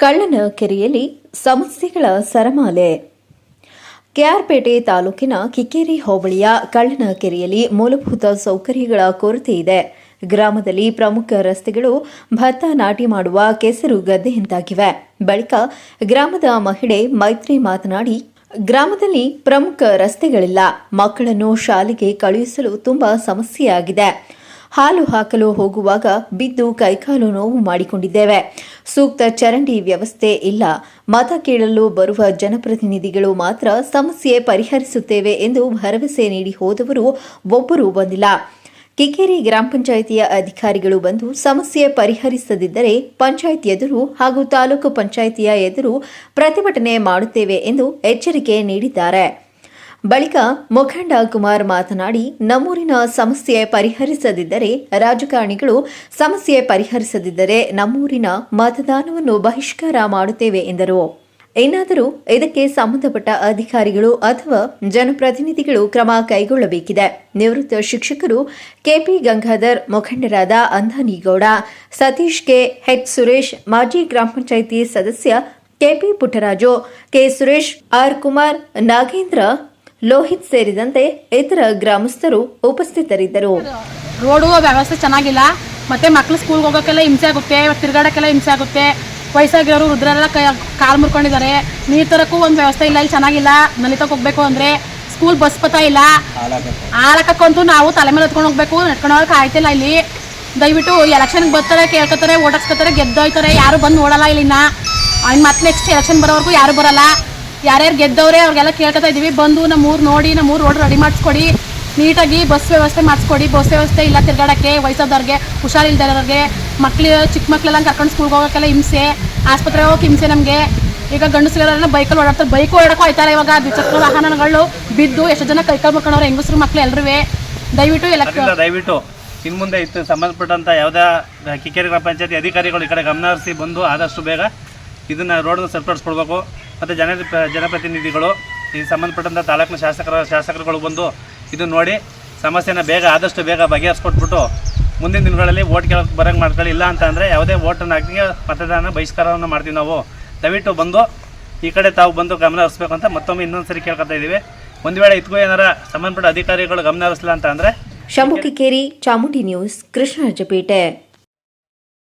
ಕಳ್ಳನ ಕೆರೆಯಲ್ಲಿ ಸಮಸ್ಯೆಗಳ ಸರಮಾಲೆ. ಕೆಆರ್ಪೇಟೆ ತಾಲೂಕಿನ ಕಿಕ್ಕೇರಿ ಹೋಬಳಿಯ ಕಳ್ಳನ ಕೆರೆಯಲ್ಲಿ ಮೂಲಭೂತ ಸೌಕರ್ಯಗಳ ಕೊರತೆ ಇದೆ. ಗ್ರಾಮದಲ್ಲಿ ಪ್ರಮುಖ ರಸ್ತೆಗಳು ಭತ್ತ ನಾಟಿ ಮಾಡುವ ಕೆಸರು ಗದ್ದೆಯಂತಾಗಿವೆ. ಬಳಿಕ ಗ್ರಾಮದ ಮಹಿಳೆ ಮೈತ್ರಿ ಮಾತನಾಡಿ ಗ್ರಾಮದಲ್ಲಿ ಪ್ರಮುಖ ರಸ್ತೆಗಳಿಲ್ಲ. ಮಕ್ಕಳನ್ನು ಶಾಲೆಗೆ ಕಳುಹಿಸಲು ತುಂಬಾ ಸಮಸ್ಯೆಯಾಗಿದೆ. ಹಾಲು ಹಾಕಲು ಹೋಗುವಾಗ ಬಿದ್ದು ಕೈಕಾಲು ನೋವು ಮಾಡಿಕೊಂಡಿದ್ದೇವೆ. ಸೂಕ್ತ ಚರಂಡಿ ವ್ಯವಸ್ಥೆ ಇಲ್ಲ. ಮತ ಕೇಳಲು ಬರುವ ಜನಪ್ರತಿನಿಧಿಗಳು ಮಾತ್ರ ಸಮಸ್ಯೆ ಪರಿಹರಿಸುತ್ತೇವೆ ಎಂದು ಭರವಸೆ ನೀಡಿ ಹೋದವರು ಒಬ್ಬರೂ ಬಂದಿಲ್ಲ. ಕಿಕ್ಕೇರಿ ಗ್ರಾಮ ಪಂಚಾಯಿತಿಯ ಅಧಿಕಾರಿಗಳು ಬಂದು ಸಮಸ್ಯೆ ಪರಿಹರಿಸದಿದ್ದರೆ ಪಂಚಾಯತ್ ಎದುರು ಹಾಗೂ ತಾಲೂಕು ಪಂಚಾಯಿತಿಯ ಎದುರು ಪ್ರತಿಭಟನೆ ಮಾಡುತ್ತೇವೆ ಎಂದು ಎಚ್ಚರಿಕೆ ನೀಡಿದ್ದಾರೆ. ಬಳಿಕ ಮುಖಂಡ ಕುಮಾರ್ ಮಾತನಾಡಿ, ನಮ್ಮೂರಿನ ಸಮಸ್ಯೆ ಪರಿಹರಿಸದಿದ್ದರೆ ರಾಜಕಾರಣಿಗಳು ಸಮಸ್ಯೆ ಪರಿಹರಿಸದಿದ್ದರೆ ನಮ್ಮೂರಿನ ಮತದಾನವನ್ನು ಬಹಿಷ್ಕಾರ ಮಾಡುತ್ತೇವೆ ಎಂದರು. ಏನಾದರೂ ಇದಕ್ಕೆ ಸಂಬಂಧಪಟ್ಟ ಅಧಿಕಾರಿಗಳು ಅಥವಾ ಜನಪ್ರತಿನಿಧಿಗಳು ಕ್ರಮ ಕೈಗೊಳ್ಳಬೇಕಿದೆ. ನಿವೃತ್ತ ಶಿಕ್ಷಕರು ಕೆಪಿ ಗಂಗಾಧರ್, ಮುಖಂಡರಾದ ಅಂಧನಿಗೌಡ, ಸತೀಶ್ ಕೆ ಹೆಚ್ ಸುರೇಶ್, ಮಾಜಿ ಗ್ರಾಮ ಪಂಚಾಯಿತಿ ಸದಸ್ಯ KP Puttaraju, K Suresh, R Kumar, Nagendra, Lohith ಸೇರಿದಂತೆ ಇತರ ಗ್ರಾಮಸ್ಥರು ಉಪಸ್ಥಿತರಿದ್ದರು. ರೋಡು ವ್ಯವಸ್ಥೆ ಚೆನ್ನಾಗಿಲ್ಲ. ಮತ್ತೆ ಮಕ್ಕಳು ಸ್ಕೂಲ್ಗೆ ಹೋಗೋಕೆಲ್ಲ ಹಿಂಸೆ ಆಗುತ್ತೆ ತಿರುಗಾಡಕ್ಕೆಲ್ಲ ಹಿಂಸೆ ಆಗುತ್ತೆ. ವಯಸ್ಸಾಗಿರೋರು ರುದ್ರೆಲ್ಲ ಕೈ ಕಾಲು ಮುರ್ಕೊಂಡಿದ್ದಾರೆ. ನೀರು ತರಕ್ಕೂ ಒಂದು ವ್ಯವಸ್ಥೆ ಇಲ್ಲ, ಇಲ್ಲಿ ಚೆನ್ನಾಗಿಲ್ಲ. ನಲಿತಕ್ಕೆ ಹೋಗ್ಬೇಕು ಅಂದರೆ ಸ್ಕೂಲ್ ಬಸ್ ಪತ ಇಲ್ಲ. ಹಾಲಕ್ಕಂತೂ ನಾವು ತಲೆ ಮೇಲೆ ಎತ್ಕೊಂಡು ಹೋಗ್ಬೇಕು. ನಡ್ಕೊಂಡು ಹೋಗಕ್ಕೆ ಆಯ್ತಿಲ್ಲ ಇಲ್ಲಿ. ದಯವಿಟ್ಟು ಎಲೆಕ್ಷನ್ಗೆ ಬರ್ತಾರೆ, ಕೇಳ್ಕೊತಾರೆ ಓಟ್ ಗೆದ್ದೋಯ್ತಾರೆ ಯಾರು ಬಂದು ನೋಡಲ್ಲ ಇಲ್ಲಿನ ಇನ್ನು. ಮತ್ತೆ ನೆಕ್ಸ್ಟ್ ಎಲೆಕ್ಷನ್ ಬರೋವರೆಗೂ ಯಾರು ಬರಲ್ಲ. ಯಾರ್ಯಾರು ಗೆದ್ದವ್ರೆ ಅವ್ರಿಗೆಲ್ಲ ಕೇಳ್ಕೊತಾ ಇದೀವಿ. ಬಂದು ನಮ್ಮ ಊರು ನೋಡಿ ನಮ್ಮ ಊರು ರೋಡ್ ರೆಡಿ ಮಾಡಿಸ್ಕೊಡಿ. ನೀಟಾಗಿ ಬಸ್ ವ್ಯವಸ್ಥೆ ಮಾಡಿಸ್ಕೊಡಿ. ಬಸ್ ವ್ಯವಸ್ಥೆ ಇಲ್ಲ ತಿರ್ಗಾಡೋಕ್ಕೆ, ವಯಸ್ಸಾದವ್ರಿಗೆ, ಹುಷಾರಿಲ್ದಿರೋರಿಗೆ, ಮಕ್ಳು, ಚಿಕ್ಕ ಮಕ್ಕಳೆಲ್ಲ ಕರ್ಕೊಂಡು ಸ್ಕೂಲ್ಗೆ ಹೋಗೋಕ್ಕೆಲ್ಲ ಹಿಂಸೆ. ಆಸ್ಪತ್ರೆ ಹೋಗೋಕೆ ಹಿಂಸೆ ನಮಗೆ. ಈಗ ಗಂಡಸರೆಲ್ಲ ಬೈಕಲ್ಲಿ ಓಡಾಡ್ತಾರೆ. ಬೈಕ್ ಓಡಾಡಕ್ಕೂ ಹೋಯ್ತಾರೆ ಇವಾಗ. ದ್ವಿಚಕ್ರ ವಾಹನಗಳು ಬಿದ್ದು ಎಷ್ಟು ಜನ ಕೈಕಾಲು ಮುರ್ಕೊಂಡವ್ರೆ ಹೆಂಗಸರು ಮಕ್ಳು ಎಲ್ಲರೂ ದಯವಿಟ್ಟು ಎಲ್ಲ ದಯವಿಟ್ಟು. ಇನ್ನು ಮುಂದೆ ಇತ್ತು. ಸಂಬಂಧಪಟ್ಟಂಥ ಯಾವುದೇ ಕಿಕ್ಕೇರಿ ಗ್ರಾಮ ಪಂಚಾಯತಿ ಅಧಿಕಾರಿಗಳು ಈ ಕಡೆ ಗಮನ ಹರಿಸಿ ಬಂದು ಆದಷ್ಟು ಬೇಗ ಇದನ್ನು ರೋಡನ್ನು ಸರಿಪಡಿಸ್ಕೊಡ್ಬೇಕು. ಮತ್ತು ಜನ, ಜನಪ್ರತಿನಿಧಿಗಳು, ಈ ಸಂಬಂಧಪಟ್ಟಂಥ ತಾಲೂಕಿನ ಶಾಸಕರ, ಶಾಸಕರುಗಳು ಬಂದು ಇದನ್ನು ನೋಡಿ, ಸಮಸ್ಯೆನ ಬೇಗ, ಆದಷ್ಟು ಬೇಗ ಬಗೆಹರಿಸ್ಕೊಟ್ಬಿಟ್ಟು ಮುಂದಿನ ದಿನಗಳಲ್ಲಿ ಓಟ್ ಕೇಳೋಕೆ ಬರೋಂಗೆ ಮಾಡ್ಕೊಳ್ಳಿ. ಇಲ್ಲ ಅಂತ ಅಂದರೆ ಯಾವುದೇ ಓಟನ್ನು ಹಾಕಿ ಮತದಾನ ಬಹಿಷ್ಕಾರವನ್ನು ಮಾಡ್ತೀವಿ ನಾವು. ದಯವಿಟ್ಟು ಬಂದು ಈ ಕಡೆ ತಾವು ಬಂದು ಗಮನ ಹರಿಸ್ಬೇಕು ಅಂತ ಮತ್ತೊಮ್ಮೆ ಇನ್ನೊಂದು ಸರಿ ಕೇಳ್ಕೊತಾ ಇದ್ದೀವಿ. ಒಂದು ವೇಳೆ ಇದಕ್ಕೂ ಏನಾರ ಸಂಬಂಧಪಟ್ಟ ಅಧಿಕಾರಿಗಳು ಗಮನ ಹರಿಸಲ್ಲ ಅಂತ ಅಂದರೆ ಶಂಭು ಚಾಮುಂಡಿ ನ್ಯೂಸ್, ಕೃಷ್ಣರಾಜಪೇಟೆ.